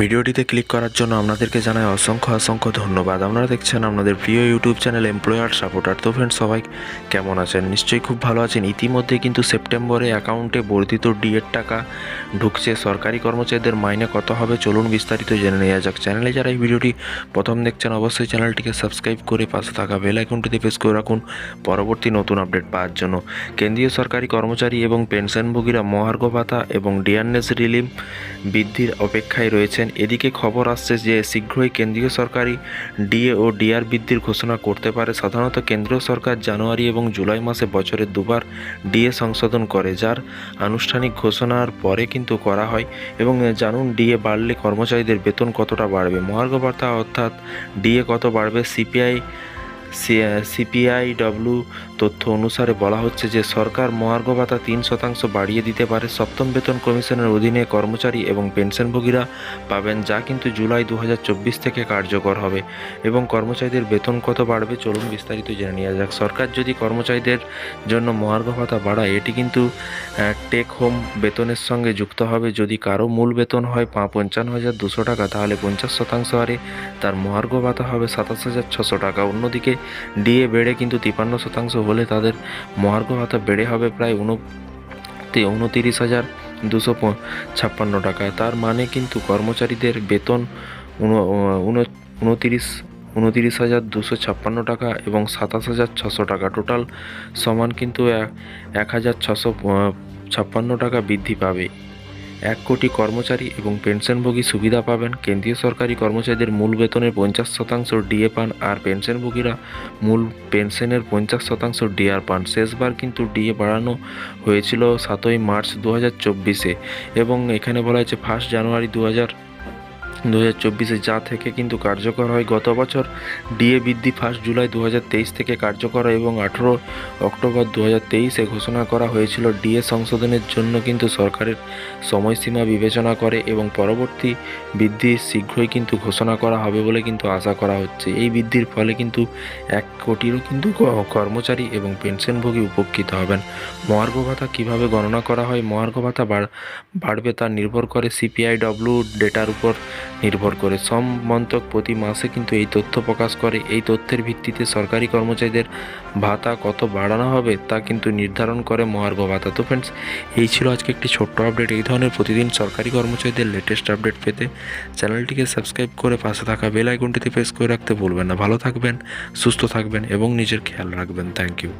ভিডিওটিতে ক্লিক করার জন্য আপনাদেরকে জানাই অসংখ্য অসংখ্য ধন্যবাদ। আপনারা দেখছেন আপনাদের প্রিয় ইউটিউব চ্যানেল এমপ্লয়ার সাপোর্টার। তো ফ্রেন্ডস সবাই কেমন আছেন? নিশ্চয়ই খুব ভালো আছেন। ইতিমধ্যে কিন্তু সেপ্টেম্বরে অ্যাকাউন্টে বর্ধিত ডিএর টাকা ঢুকছে। সরকারি কর্মচারীদের মাইনে কত হবে চলুন বিস্তারিত জেনে নেওয়া যাক। চ্যানেলে যারা এই ভিডিওটি প্রথম দেখছেন, অবশ্যই চ্যানেলটিকে সাবস্ক্রাইব করে পাশে থাকা বেল আইকনটিতে প্রেস করে রাখুন পরবর্তী নতুন আপডেট পাওয়ার জন্য। কেন্দ্রীয় সরকারি কর্মচারী এবং পেনশনভোগীরা মহার্ঘ ভাতা এবং ডিয়ারনেস রিলিফ বৃদ্ধির অপেক্ষায় রয়েছেন। এদিকে খবর আসছে যে শীঘ্রই কেন্দ্রীয় সরকারি ডিএ ও ডিআর বৃদ্ধির ঘোষণা করতে পারে। সাধারণত কেন্দ্রীয় সরকার জানুয়ারি এবং জুলাই মাসে বছরে দুবার ডিএ সংশোধন করে, যার আনুষ্ঠানিক ঘোষণার পরে কিন্তু করা হয় এবং জানুন ডিএ বাড়লে কর্মচারীদের বেতন কতটা বাড়বে। মহার্ঘ বার্তা অর্থাৎ ডিএ কত বাড়বে, সিপিআই সিপিআইডব্লিউ তথ্য অনুসারে বলা হচ্ছে যে সরকার মহার্ঘ ভাতা তিন শতাংশ বাড়িয়ে দিতে পারে সপ্তম বেতন কমিশনের অধীনে কর্মচারী এবং পেনশনভোগীরা পাবেন যা কিন্তু জুলাই দু হাজার চব্বিশ থেকে কার্যকর হবে। এবং কর্মচারীদের বেতন কত বাড়বে চলুন বিস্তারিত জেনে নেওয়া যাক। সরকার যদি কর্মচারীদের জন্য মহার্ঘ ভাতা বাড়ায়, এটি কিন্তু টেক হোম বেতনের সঙ্গে যুক্ত হবে। যদি কারও মূল বেতন হয় পা পঞ্চান্ন হাজার দুশো টাকা, তাহলে পঞ্চাশ শতাংশ হারে তার মহার্ঘ ভাতা হবে সাতাশ হাজার ছশো টাকা। অন্যদিকে ডিএ বেড়ে কিন্তু তিপান্ন শতাংশ হলে তাদের মহার্ঘ ভাতা বেড়ে হবে প্রায় উন উনতিরিশ হাজার দুশো ছাপ্পান্ন টাকা তার মানে কিন্তু কর্মচারীদের বেতন উনতিরিশ উনতিরিশ হাজার দুশো ছাপ্পান্ন টাকা এবং সাতাশ হাজার ছশো টাকা। টোটাল সমান কিন্তু এক হাজার ছশো ছাপ্পান্ন টাকা বৃদ্ধি পাবে। এক কোটি কর্মচারী এবং পেনশনভোগী সুবিধা পাবেন। কেন্দ্রীয় সরকারি কর্মচারীদের মূল বেতনের পঞ্চাশ শতাংশ ডিএ পান আর পেনশনভোগীরা মূল পেনশনের পঞ্চাশ শতাংশ ডিআর পান। শেষবার কিন্তু ডিএ বাড়ানো হয়েছিল সাতই মার্চ দু হাজার চব্বিশে এবং এখানে বলা হয়েছে ফার্স্ট জানুয়ারি দু হাজার দু হাজার চব্বিশে যা থেকে কিন্তু কার্যকর হয়, গত বছর ডিএ বৃদ্ধি ফার্স্ট জুলাই দু হাজার তেইশ থেকে কার্যকর হয় এবং আঠেরো অক্টোবর দু হাজার তেইশে ঘোষণা করা হয়েছিল ডিএ সংশোধনের জন্য কিন্তু সরকারের সময়সীমা বিবেচনা করে এবং পরবর্তী বৃদ্ধি শীঘ্রই কিন্তু ঘোষণা করা হবে বলে কিন্তু আশা করা হচ্ছে। এই বৃদ্ধির ফলে কিন্তু এক কোটিরও কিন্তু কর্মচারী এবং পেনশনভোগী উপকৃত হবেন। মহার্ঘ ভাতা কীভাবে গণনা করা হয়? মহার্ঘ ভাতা বাড়বে তা নির্ভর করে সিপিআইডব্লিউ ডেটার উপর নির্ভর করে। সম মন্তক প্রতি মাসে কিন্তু এই তথ্য প্রকাশ করে। এই তথ্যের ভিত্তিতে সরকারি কর্মচারীদের ভাতা কত বাড়ানো হবে তা কিন্তু নির্ধারণ করে মহার্ঘ ভাতা। তো ফ্রেন্ডস এই ছিল আজকে একটি ছোট্ট আপডেট এই ধরনের প্রতিদিন সরকারি কর্মচারীদের লেটেস্ট আপডেট পেতে চ্যানেলটিকে সাবস্ক্রাইব করে পাশে থাকা বেল আইকনটিতে প্রেস করে রাখতে ভুলবেন না। ভালো থাকবেন, সুস্থ থাকবেন এবং নিজের খেয়াল রাখবেন। Thank you